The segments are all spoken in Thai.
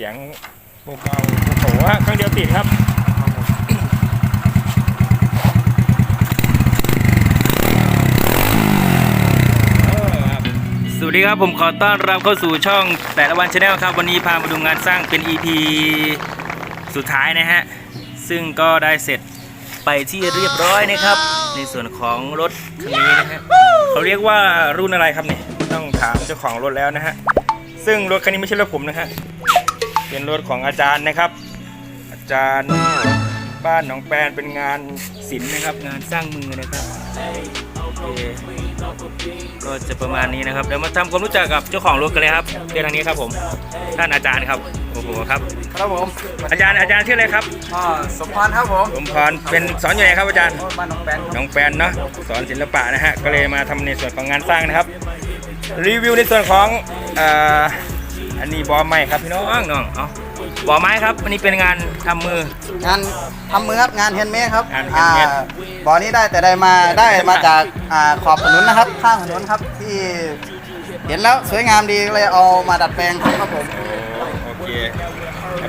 สียงเบาๆโอ้โหฮะเครื่องเดียวติดครับสวัสดีครับผมขอต้อนรับเข้าสู่ช่องแต่ละวันชาแนลครับ วันนี้พามาดูงานสร้างเป็น EP สุดท้ายนะฮะ ซึ่งก็ได้เสร็จไปที่เรียบร้อยนะครับ ในส่วนของรถคันนี้นะฮะเขาเรียกว่ารุ่นอะไรครับเนี่ยต้องถามเจ้าของรถแล้วนะฮะ ซึ่งรถคันนี้ไม่ใช่รถผมนะฮะ เป็นรถของอาจารย์นะครับ อาจารย์บ้านหนองแปนเป็นงานศิลป์นะครับ งานสร้างมือนะครับโอเคก็จะประมาณนี้นะครับเดี๋ยวมาทำความรู้จักกับเจ้าของรถกันเลยครับเดี๋ยวทางนี้ครับผมท่านอาจารย์ครับโอ้โหครับครับผมอาจารย์อาจารย์ชื่ออะไรครับอ่าสมพรครับผมผมพรเป็นสอนอยู่ไหนครับอาจารย์โอ้บ้านหนองแปนครับน้องแปนเนาะสอนศิลปะนะฮะก็เลยมาทำในส่วนของงานสร้างนะครับ รีวิวในส่วนของเอ่อ อันนี้บอไม้ครับพี่น้องน้องเอาบอไม้ครับอันนี้เป็นงานทำมือ งานทำมือครับงานเฮนด์เมดครับงาน handmade อ่าบ่อนี้ได้แต่ได้มาได้มาจากอ่าขอบถนนนะครับ ข้างถนนครับที่ เห็นแล้วสวยงามดีก็เลยเอามาดัดแปลงครับผม โอเค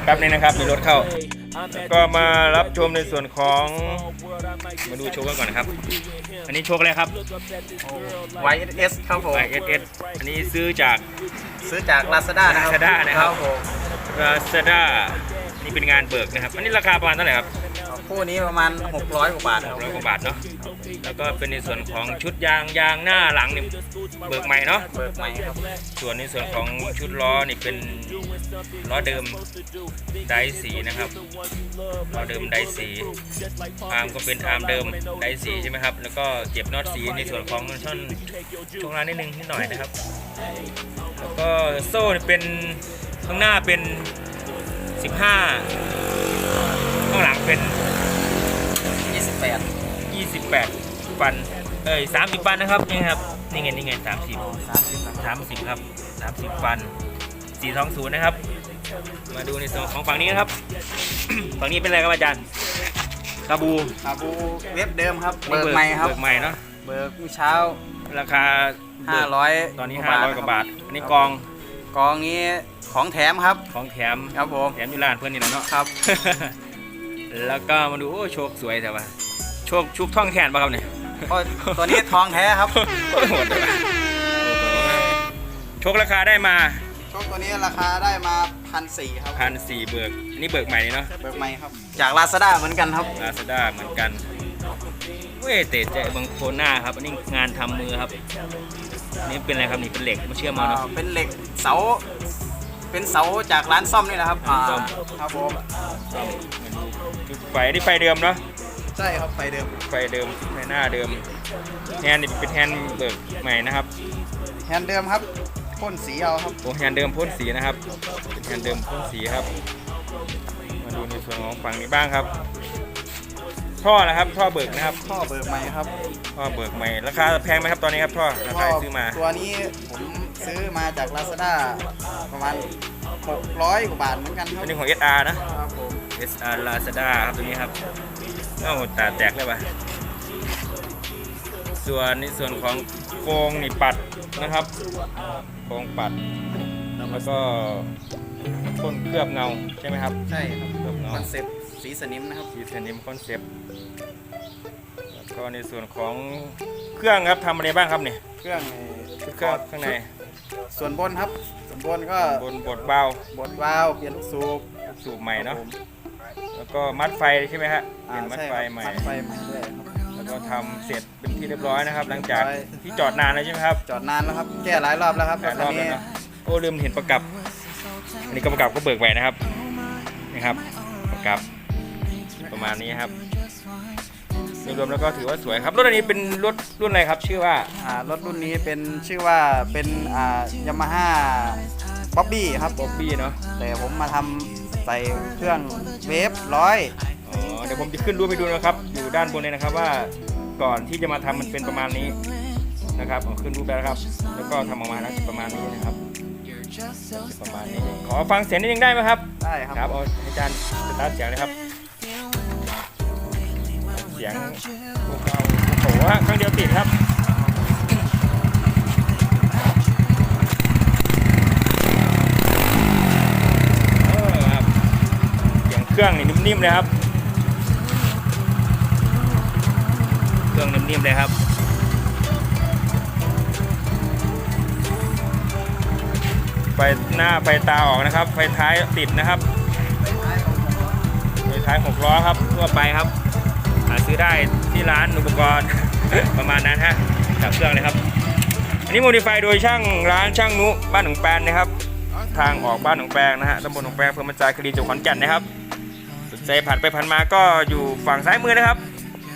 แป๊บนึงนะครับมีรถเข้า แล้วก็มารับชมในส่วนของมาดูโชว์กันก่อนนะครับ อันนี้โชว์อะไรครับ YSS ครับผม YSS อันนี้ซื้อจากซื้อจาก Lazada นะครับ Lazada นะครับผม Lazada นี่เป็นงานเบิกนะครับ อันนี้ราคาประมาณเท่าไหร่ครับ คู่นี้ประมาณ 600กว่าบาทครับร้อยกว่าบาทเนาะแล้วก็เป็นในส่วนของชุดยางยางหน้าหลังนี่เบิกใหม่เนาะเบิกใหม่ครับส่วนในส่วนของชุดล้อนี่เป็นล้อเดิมไดสีนะครับล้อเดิมไดสีอาร์มก็เป็นอาร์มเดิมไดสีใช่ไหมครับแล้วก็เก็บน็อตสีในส่วนของช่อนช่วงล่างนิดนึงนิดหน่อยนะครับ แล้วก็โซ่นี่เป็นข้างหน้าเป็น 15 ข้างหลังเป็น 28 28ฟัน เอ้ย30ฟันนะครับ นี่ครับ นี่ไง นี่ไง 30 30นะครับ30 ครับ 30ฟัน 420 นะครับ มาดูในส่วนของฝั่งนี้นะครับ ฝั่งนี้เป็นอะไรครับอาจารย์คาบูคาบูเว็บเดิมครับเบิกใหม่ครับ เบิกใหม่เนาะ เบิกเมื่อเช้า ราคาเบิก500ตอนนี้กว่า500 กว่าบาท อันนี้กอง กองนี้ของแถมครับ ของแถม ครับผม แถมอยู่ร้านเพื่อนนี่แหละเนาะ ครับ แล้วก็มาดู โอ้โชคสวยแต่ว่าโชคชุกท่องแขนป่ะครับเนี่ยก็ตัวนี้ทองแท้ครับโอ้โหดเลยว่ะโอ้โหโชคราคาได้มาโชคตัวนี้ราคาได้มาพันสี่ครับพันสี่เบิกอันนี้เบิกใหม่เลยเนาะเบิกใหม่ครับ จากลาซาด้าเหมือนกันครับลาซาด้าเหมือนกันเว้ยเตะใจบางโคหน้าครับอันนี้งานทำมือครับอันนี่เป็นอะไรครับนี่เป็นเหล็กมาเชื่อมมาเนาะอ่าเป็นเหล็กเสาเป็นเสาจากร้านซ่อมนี่แหละครับร้านซ่อมอ่าครับผมจุดไฟนี่ไฟเดิมเนาะ ใช่ครับไฟเดิมไฟเดิมไฟหน้าเดิมแฮนด์นี่เป็นแฮนด์เบิกใหม่นะครับแฮนด์เดิมครับพ่นสีเอาครับโอ้แฮนด์เดิมพ่นสีนะครับเป็นแฮนด์เดิมพ่นสีครับ มาดูในส่วนของฝั่งนี้บ้างครับ ท่อนะครับท่อเบิกนะครับท่อเบิกใหม่ครับท่อเบิกใหม่ราคาแพงไหมครับตอนนี้ครับท่อราคาซื้อมาตัวนี้ผมซื้อมาจากลาซาด้าประมาณ600กว่าบาทเหมือนกันครัอับนนี้ของ SR นะครับผม SR Lazada ครับตัวนี้ครับ เอ้าตาแตกเลยปะส่วนในส่วนของโครงนี่ปัดนะครับ โครงปัด แล้วก็พ่นเคลือบเงาใช่ไหมครับ ใช่ครับเคลือบเงาคอนเซ็ปต์สีสนิมนะครับ สีเทนิมคอนเซปต์แล้วก็ในส่วนของเครื่องครับทำอะไรบ้างครับเนี่ยเครื่องชุดเครื่องข้างใน ส่วนบนครับ ส่วนบนก็บนบดเบาบดวาล์วเปลี่ยนลูกสูบ สูบใหม่เนาะ แล้วก็มัดไฟใช่ไหมฮะเปอ่าลี่ยนมัดใช่ไฟครับใหม่มัดไฟใหม่ด้วยครับแล้วก็ทำเสร็จเป็นที่เรียบร้อยนะครับ หลังจากเรียบร้อยที่จอดนานแล้วใช่ไหมครับจอดนานแล้วครับ แก้หลายรอบแล้วครับหลายรอบคันแล้วนี้เนอะโอ้ลืมเห็นประกับ อันนี้ก็ประกับก็เบิกไว้นะครับนี่ครับ ประกับประมาณนี้ครับรวมๆแล้วก็ถือว่าสวยครับรถอันนี้เป็นรถรุ่นอะไรครับ ชื่อว่าอ่ารถรุ่นนี้เป็นชื่อว่าเป็นอ่ายามาฮ่าบ๊อบบี้ครับ บ๊อบบี้เนาะแต่ผมมาทำ ใส่เครื่องเวฟร้อยอ๋อเดี๋ยวผมจะขึ้นรูปไปดูนะครับ อยู่ด้านบนเลยนะครับว่าก่อนที่จะมาทำมันเป็นประมาณนี้นะครับเอาขึ้นรูปไปแล้วครับ แล้วก็ทำออกมาแล้วจะประมาณนี้นะครับจะประมาณนี้ขอฟังเสียงนิดนึงได้ไหมครับได้ครับครับเอาอาจารย์สตาร์ทเสียงเลยครับ เสียงเบาๆโอ้โหฮะเครื่องเดียวติดครับเออ รื่องนี่นิ่มๆเลยครับ เครื่องนิ่มๆเลยครับไฟหน้าไฟตาออกนะครับ ไฟท้ายติดนะครับไฟท้ายหกล้อครับทั่วไปครับหาซื้อได้ที่ร้านอุปกรณ์ประมาณนั้นฮะกับเครื่องเลยครับ อันนี้โมดิฟายโดยช่างร้านช่างนุบ้านหนองแปนนะครับ ทางออกบ้านหนองแปงนะฮะตำบลหนองแปงอำเภอมันจายคดีจังหวัดขอนแก่นนะครับ นใจผ่านไปผ่านมาก็อยู่ฝั่งซ้ายมือนะครับ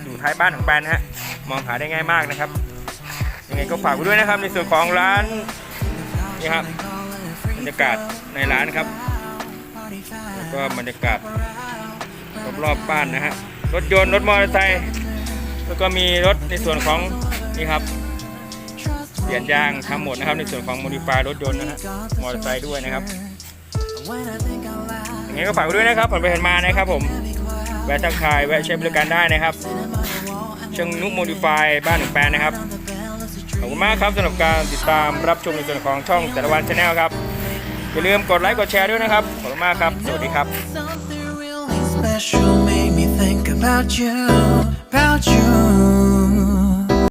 อยู่ท้ายบ้านหนองแปนนะฮะมองหาได้ง่ายมากนะครับ ยังไงก็ฝากไว้ด้วยนะครับ ในส่วนของร้านนี่ครับบรรยากาศในร้านครับแล้วก็บรรยากาศรอบๆบ้านนะฮะรถยนต์รถมอเตอร์ไซค์แล้วก็มีรถในส่วนของนี่ครับเปลี่ยนยางทำหมดนะครับในส่วนของโมดิฟายรถยนต์นะฮะมอเตอร์ไซค์ด้วยนะครับ งไงก็ฝากไว้ด้วยนะครับผมไปเห็นมานะครับผมแวะทักทายแวะใช้บริการได้นะครับเชิงนุกโมดิฟายบ้านหนึ่งแปลนนะครับขอบคุณมากครับสำหรับการติดตามรับชมในส่วนของช่องแต่ละวันชาแนลครับอย่าลืมกดไลค์กดแชร์ด้วยนะครับขอบคุณมากครับ สวัสดีครับ about you, about you.